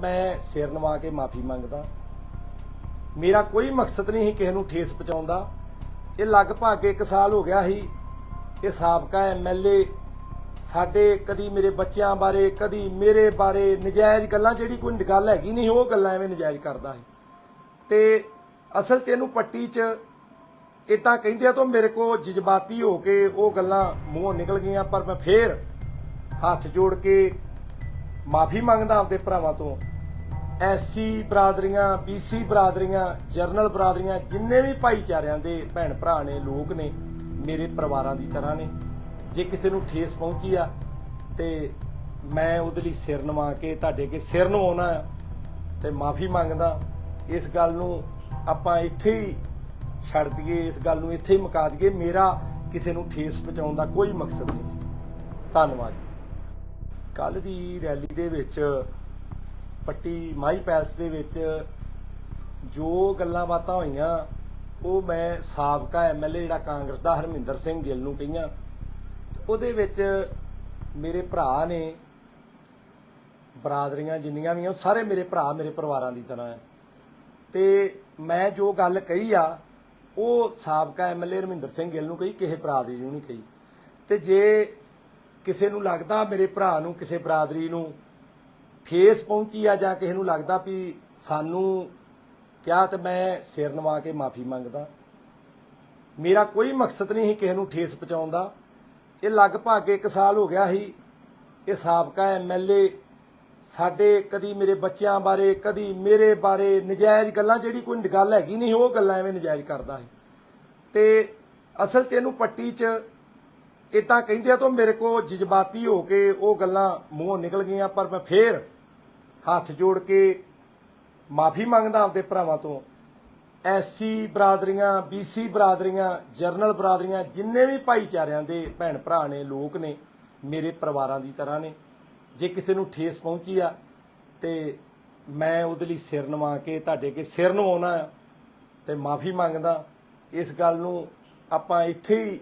ਮੈਂ ਸਿਰ ਨਵਾ ਕੇ ਮਾਫੀ ਮੰਗਦਾ। ਮੇਰਾ ਕੋਈ ਮਕਸਦ ਨਹੀਂ ਸੀ ਕਿਸੇ ਨੂੰ ਠੇਸ ਪਹੁੰਚਾਉਂਦਾ। ਇਹ ਲਗਭਗ 1 ਸਾਲ ਹੋ ਗਿਆ ਸੀ। ਇਹ ਸਾਬਕਾ ਐਮਐਲਏ ਸਾਡੇ ਕਦੀ ਮੇਰੇ ਬੱਚਿਆਂ ਬਾਰੇ, ਕਦੀ ਮੇਰੇ ਬਾਰੇ ਨਜਾਇਜ਼ ਗੱਲਾਂ, ਜਿਹੜੀ ਕੋਈ ਗੱਲ ਹੈਗੀ ਨਹੀਂ, ਉਹ ਗੱਲਾਂ ਐਵੇਂ ਨਜਾਇਜ਼ ਕਰਦਾ ਸੀ। ਤੇ ਅਸਲ 'ਚ ਇਹਨੂੰ ਪੱਟੀ 'ਚ ਇਦਾਂ ਕਹਿੰਦੇ ਆ, ਤਾਂ ਮੇਰੇ ਕੋ ਜਜ਼ਬਾਤੀ ਹੋ ਕੇ ਉਹ ਗੱਲਾਂ ਮੂੰਹੋਂ ਨਿਕਲ ਗਈਆਂ, ਪਰ ਮੈਂ ਫੇਰ ਹੱਥ ਜੋੜ ਕੇ ਮਾਫੀ ਮੰਗਦਾ ਆਪਦੇ ਭਰਾਵਾਂ ਤੋਂ। ਐਸਸੀ ਬਰਾਦਰੀਆਂ, ਬੀਸੀ ਬਰਾਦਰੀਆਂ, ਜਰਨਲ ਬਰਾਦਰੀਆਂ, ਜਿੰਨੇ ਵੀ ਭਾਈਚਾਰਿਆਂ ਦੇ ਭੈਣ ਭਰਾ ਨੇ, ਲੋਕ ਨੇ, ਮੇਰੇ ਪਰਿਵਾਰਾਂ ਦੀ ਤਰ੍ਹਾਂ ਨੇ, ਜੇ ਕਿਸੇ ਨੂੰ ਠੇਸ ਪਹੁੰਚੀ ਆ, ਤੇ ਮੈਂ ਉਹਦੇ ਲਈ ਸਿਰ ਨਵਾ ਕੇ, ਤੁਹਾਡੇ ਅੱਗੇ ਸਿਰ ਨਵਾਉਣਾ ਆ, ਤੇ ਮਾਫੀ ਮੰਗਦਾ, ਇਸ ਗੱਲ ਨੂੰ ਆਪਾਂ ਇੱਥੇ ਹੀ ਛੱਡ ਦਈਏ, ਇਸ ਗੱਲ ਨੂੰ ਇੱਥੇ ਹੀ ਮੁਕਾ ਦਈਏ, ਮੇਰਾ ਕਿਸੇ ਨੂੰ ਠੇਸ ਪਹੁੰਚਾਉਣ ਦਾ ਕੋਈ ਮਕਸਦ ਨਹੀਂ ਸੀ। ਧੰਨਵਾਦ ਕੱਲ ਦੀ ਰੈਲੀ ਦੇ ਵਿੱਚ ਪੱਟੀ ਮਾਈ ਪੈਲਸ ਦੇ ਵਿੱਚ ਜੋ ਗੱਲਾਂ ਬਾਤਾਂ ਹੋਈਆਂ, ਉਹ ਮੈਂ ਸਾਬਕਾ ਐਮਐਲਏ ਜਿਹੜਾ ਕਾਂਗਰਸ ਦਾ ਹਰਮਿੰਦਰ ਸਿੰਘ ਗਿੱਲ ਨੂੰ ਕਹੀਆਂ। ਉਹਦੇ ਵਿੱਚ ਮੇਰੇ ਭਰਾ ਨੇ ਬਰਾਦਰੀਆਂ ਜਿੰਨੀਆਂ ਵੀ ਆ, ਉਹ ਸਾਰੇ ਮੇਰੇ ਭਰਾ ਮੇਰੇ ਪਰਿਵਾਰਾਂ ਦੀ ਤਰ੍ਹਾਂ ਹੈ ਤੇ ਮੈਂ ਜੋ ਗੱਲ ਕਹੀ ਆ, ਉਹ ਸਾਬਕਾ ਐਮਐਲਏ ਰਮਿੰਦਰ ਸਿੰਘ ਗਿੱਲ ਨੂੰ ਕਹੀ, ਕਿਸੇ ਬਰਾਦਰੀ ਨੂੰ ਨਹੀਂ ਕਹੀ। ਤੇ ਜੇ ਕਿਸੇ ਨੂੰ ਲੱਗਦਾ ਮੇਰੇ ਭਰਾ ਨੂੰ, ਕਿਸੇ ਬਰਾਦਰੀ ਨੂੰ ਠੇਸ ਪਹੁੰਚੀ ਆ ਜਾਂ ਕਿਸੇ ਨੂੰ ਲੱਗਦਾ ਵੀ ਸਾਨੂੰ ਕਿਹਾ ਤੇ ਮੈਂ ਸਿਰ ਨਵਾ ਕੇ ਮਾਫੀ ਮੰਗਦਾ। ਮੇਰਾ ਕੋਈ ਮਕਸਦ ਨਹੀਂ ਸੀ ਕਿਸੇ ਨੂੰ ਠੇਸ ਪਹੁੰਚਾਉਣ ਦਾ। ਇਹ ਲਗਭਗ 1 ਸਾਲ ਹੋ ਗਿਆ ਸੀ। ਇਹ ਸਾਬਕਾ ਐਮਐਲਏ ਸਾਡੇ ਕਦੀ ਮੇਰੇ ਬੱਚਿਆਂ ਬਾਰੇ, ਕਦੀ ਮੇਰੇ ਬਾਰੇ ਨਜਾਇਜ਼ ਗੱਲਾਂ, ਜਿਹੜੀ ਕੋਈ ਗੱਲ ਹੈਗੀ ਨਹੀਂ, ਉਹ ਗੱਲਾਂ ਐਵੇਂ ਨਜਾਇਜ਼ ਕਰਦਾ ਸੀ। ਤੇ ਅਸਲ 'ਚ ਇਹਨੂੰ ਪੱਟੀ 'ਚ ਇਦਾਂ ਕਹਿੰਦੇ ਆ, ਤਾਂ ਮੇਰੇ ਕੋ ਜਜ਼ਬਾਤੀ ਹੋ ਕੇ ਉਹ ਗੱਲਾਂ ਮੂੰਹੋਂ ਨਿਕਲ ਗਈਆਂ, ਪਰ ਮੈਂ ਫੇਰ ਹੱਥ ਜੋੜ ਕੇ ਮਾਫੀ ਮੰਗਦਾ ਆਪਦੇ ਭਰਾਵਾਂ ਤੋਂ। ਐਸਸੀ ਬਰਾਦਰੀਆਂ ਬੀਸੀ ਬਰਾਦਰੀਆਂ, ਜਰਨਲ ਬਰਾਦਰੀਆਂ, ਜਿੰਨੇ ਵੀ ਭਾਈਚਾਰਿਆਂ ਦੇ ਭੈਣ ਭਰਾ ਨੇ, ਲੋਕ ਨੇ, ਮੇਰੇ ਪਰਿਵਾਰਾਂ ਦੀ ਤਰ੍ਹਾਂ ਨੇ, ਜੇ ਕਿਸੇ ਨੂੰ ਠੇਸ ਪਹੁੰਚੀ ਆ, ਤੇ ਮੈਂ ਉਹਦੇ ਲਈ ਸਿਰ ਨਵਾ ਕੇ, ਤੁਹਾਡੇ ਅੱਗੇ ਸਿਰ ਨਵਾਉਣਾ ਆ, ਤੇ ਮਾਫੀ ਮੰਗਦਾ। ਇਸ ਗੱਲ ਨੂੰ ਆਪਾਂ ਇੱਥੇ ਹੀ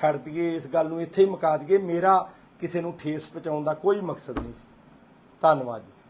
ਛੱਡ ਦਈਏ, ਇਸ ਗੱਲ ਨੂੰ ਇੱਥੇ ਹੀ ਮੁਕਾ ਦਈਏ। ਮੇਰਾ ਕਿਸੇ ਨੂੰ ਠੇਸ ਪਹੁੰਚਾਉਣ ਦਾ ਕੋਈ ਮਕਸਦ ਨਹੀਂ ਸੀ। ਧੰਨਵਾਦ ਜੀ।